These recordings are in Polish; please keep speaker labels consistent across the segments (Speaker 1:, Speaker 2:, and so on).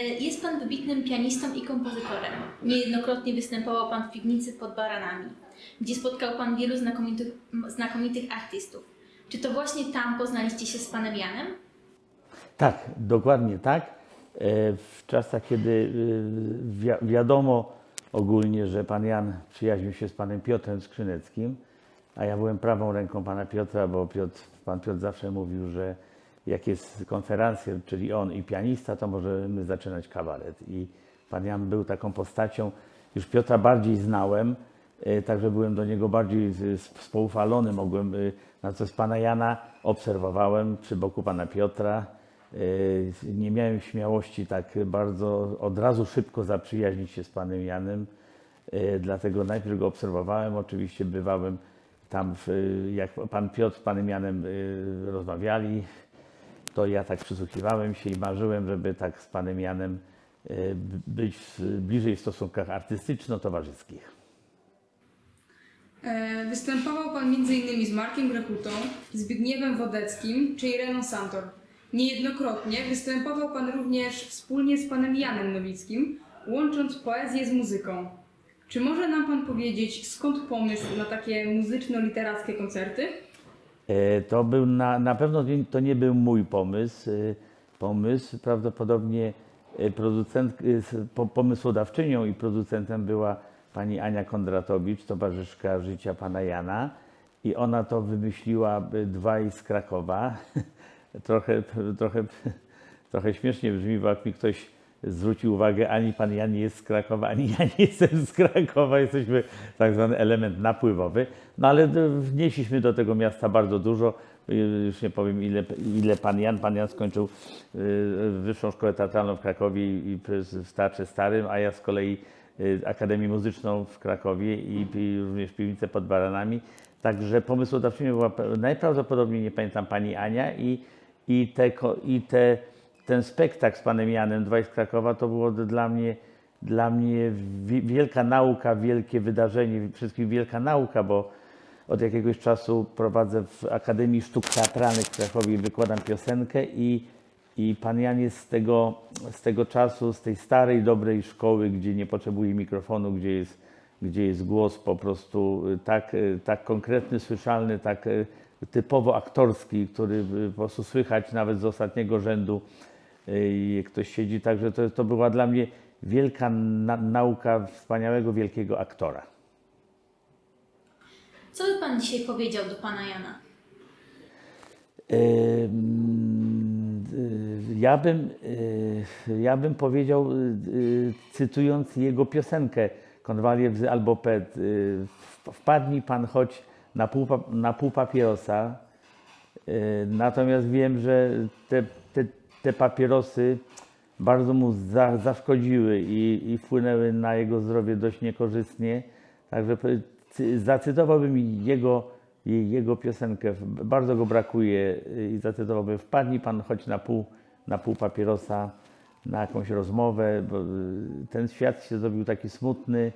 Speaker 1: E, Jest Pan wybitnym pianistą i kompozytorem. Niejednokrotnie występował Pan w piwnicy pod Baranami, gdzie spotkał Pan wielu znakomitych, znakomitych artystów. Czy to właśnie tam poznaliście się z Panem Janem?
Speaker 2: Tak, dokładnie tak. E, W czasach, kiedy y, wi- wiadomo ogólnie, że pan Jan przyjaźnił się z panem Piotrem Skrzyneckim, a ja byłem prawą ręką pana Piotra, bo Piotr, pan Piotr zawsze mówił, że jak jest konferencjer, czyli on i pianista, to możemy zaczynać kabaret. I pan Jan był taką postacią, już Piotra bardziej znałem, e, także byłem do niego bardziej spoufalony, mogłem, y, natomiast pana Jana obserwowałem przy boku pana Piotra. Y, Nie miałem śmiałości tak bardzo od razu szybko zaprzyjaźnić się z panem Janem, dlatego najpierw go obserwowałem, oczywiście bywałem tam, jak pan Piotr z panem Janem rozmawiali, to ja tak przysłuchiwałem się i marzyłem, żeby tak z panem Janem y, być w- bliżej w stosunkach artystyczno-towarzyskich.
Speaker 3: E, Występował Pan m.in. z Markiem Grechutą, Zbigniewem Wodeckim czy Ireną Santor. Niejednokrotnie występował Pan również wspólnie z Panem Janem Nowickim, łącząc poezję z muzyką. Czy może nam Pan powiedzieć, skąd pomysł na takie muzyczno-literackie koncerty?
Speaker 2: E, To był na, na pewno to nie był mój pomysł. e, Pomysł prawdopodobnie e, producent, pomysłodawczynią i producentem była pani Ania Kondratowicz, towarzyszka życia pana Jana. I ona to wymyśliła dwaj z Krakowa. trochę, trochę, trochę śmiesznie brzmi, bo jak mi ktoś zwrócił uwagę, ani pan Jan nie jest z Krakowa, ani ja nie jestem z Krakowa. Jesteśmy tak zwany element napływowy. No ale wnieśliśmy do tego miasta bardzo dużo. Y, Już nie powiem, ile, ile pan Jan. Pan Jan skończył y, Wyższą Szkołę Teatralną w Krakowie i w Teatrze Starym, a ja z kolei y, Akademię Muzyczną w Krakowie i, również piwnicę pod Baranami. Także pomysłodawczynią była najprawdopodobniej, nie pamiętam, pani Ania i, i, te, i te, ten spektakl z panem Janem, dwaj z Krakowa, to było dla mnie, dla mnie wi- wielka nauka, wielkie wydarzenie, wszystkim wielka nauka, bo od jakiegoś czasu prowadzę w Akademii Sztuk Teatralnych w Krakowie wykładam piosenkę i, i pan Jan jest z tego, z tego czasu, z tej starej, dobrej szkoły, gdzie nie potrzebuje mikrofonu, gdzie jest, gdzie jest głos po prostu y, tak, y, tak konkretny, słyszalny, tak y, typowo aktorski, który po prostu słychać nawet z ostatniego rzędu, jak ktoś siedzi. Także to, to była dla mnie wielka na, nauka wspaniałego, wielkiego aktora.
Speaker 1: Co by Pan dzisiaj powiedział do Pana Jana?
Speaker 2: Ja bym, y, ja bym powiedział, y, cytując jego piosenkę Konwalię wzy albo Pet, y, wpadnij pan choć na pół, na pół papierosa, natomiast wiem, że te, te, te papierosy bardzo mu za, zaszkodziły i, i wpłynęły na jego zdrowie dość niekorzystnie. Także zacytowałbym jego, je- jego piosenkę. Bardzo go brakuje y, i zacytowałbym Wpadnij pan choć na pół, na pół papierosa na jakąś rozmowę, bo y, ten świat się zrobił taki smutny,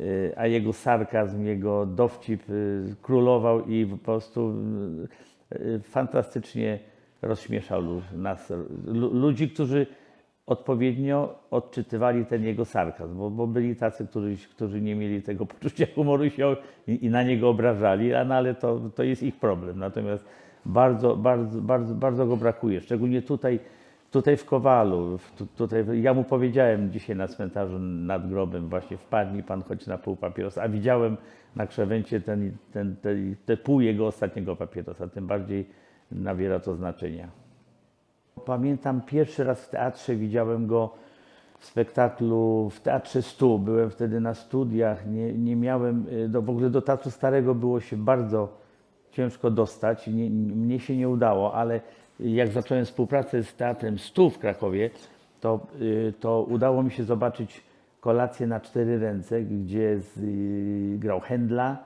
Speaker 2: y, a jego sarkazm, jego dowcip królował i po prostu fantastycznie rozśmieszał nas, lu- ludzi, którzy odpowiednio odczytywali ten jego sarkazm, bo, bo byli tacy, którzy, którzy nie mieli tego poczucia humoru i, i, na niego obrażali, a no, ale to, to jest ich problem. Natomiast bardzo, bardzo, bardzo, bardzo go brakuje, szczególnie tutaj, tutaj w Kowalu. Tutaj, ja mu powiedziałem dzisiaj na cmentarzu nad grobem właśnie wpadnij pan choć na pół papierosa, a widziałem na krzewęcie ten, ten, ten, te pół jego ostatniego papierosa, tym bardziej nabiera to znaczenia. Pamiętam pierwszy raz w teatrze widziałem go w spektaklu w Teatrze Stu. Byłem wtedy na studiach, nie, nie miałem, y, do, w ogóle do Teatru Starego było się bardzo ciężko dostać. Nie, mnie się nie udało, ale jak zacząłem współpracę z Teatrem Stu w Krakowie, to, y, to udało mi się zobaczyć kolację na cztery ręce, gdzie z, y, grał Händla,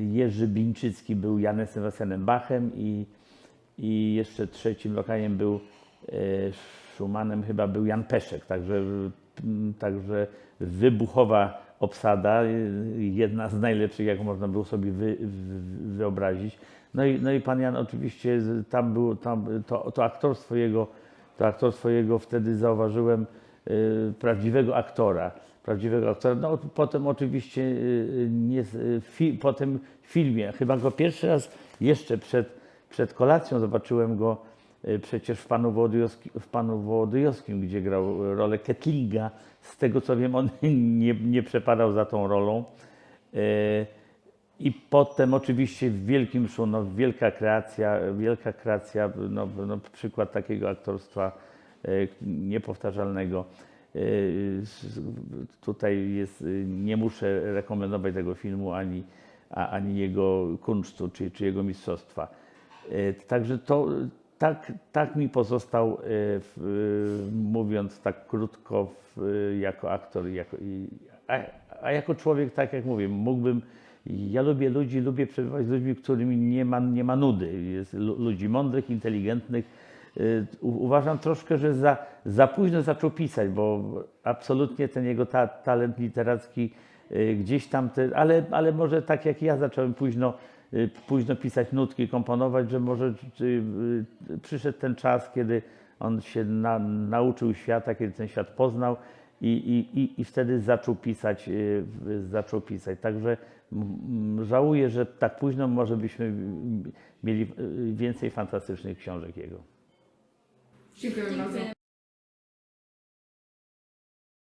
Speaker 2: Jerzy Bińczycki był Janem Sebastianem Bachem i, i jeszcze trzecim lokajem był e, Schumannem, chyba był Jan Peszek, także, także wybuchowa obsada, y, jedna z najlepszych, jaką można było sobie wy, wy, wyobrazić. No i, no i pan Jan oczywiście, tam było, tam, to, to aktorstwo jego to aktorstwo jego wtedy zauważyłem prawdziwego aktora. Prawdziwego aktora. No, potem oczywiście y, nie, y, fi, potem filmie, chyba go pierwszy raz jeszcze przed, przed kolacją zobaczyłem go y, przecież w Panu, w Panu Wołodyjowskim, gdzie grał rolę Ketlinga. Z tego co wiem, on nie, nie przepadał za tą rolą. Y, I potem oczywiście w Wielkim Szu, no, wielka kreacja, wielka kreacja, no, no, przykład takiego aktorstwa niepowtarzalnego. S- Tutaj jest, e, nie muszę rekomendować tego filmu ani, ani jego kunsztu, czy, czy jego mistrzostwa. E, Także to tak, tak mi pozostał, w, mówiąc tak krótko, w, jako aktor, jako, a, a jako człowiek, tak jak mówię, mógłbym. Ja lubię ludzi, lubię przebywać z ludźmi, którymi nie ma, nie ma nudy. Jest lu- ludzi mądrych, inteligentnych. Y, Uważam troszkę, że za, za późno zaczął pisać, bo absolutnie ten jego ta, talent literacki y, gdzieś tam, te, ale, ale może tak jak ja zacząłem późno, y, późno pisać nutki, komponować, że może przyszedł ten czas, kiedy on się na, nauczył świata, kiedy ten świat poznał i, i, i, i wtedy zaczął pisać, zaczął pisać. Także żałuję, że tak późno może byśmy mieli więcej fantastycznych książek jego.
Speaker 3: 对对
Speaker 1: 对。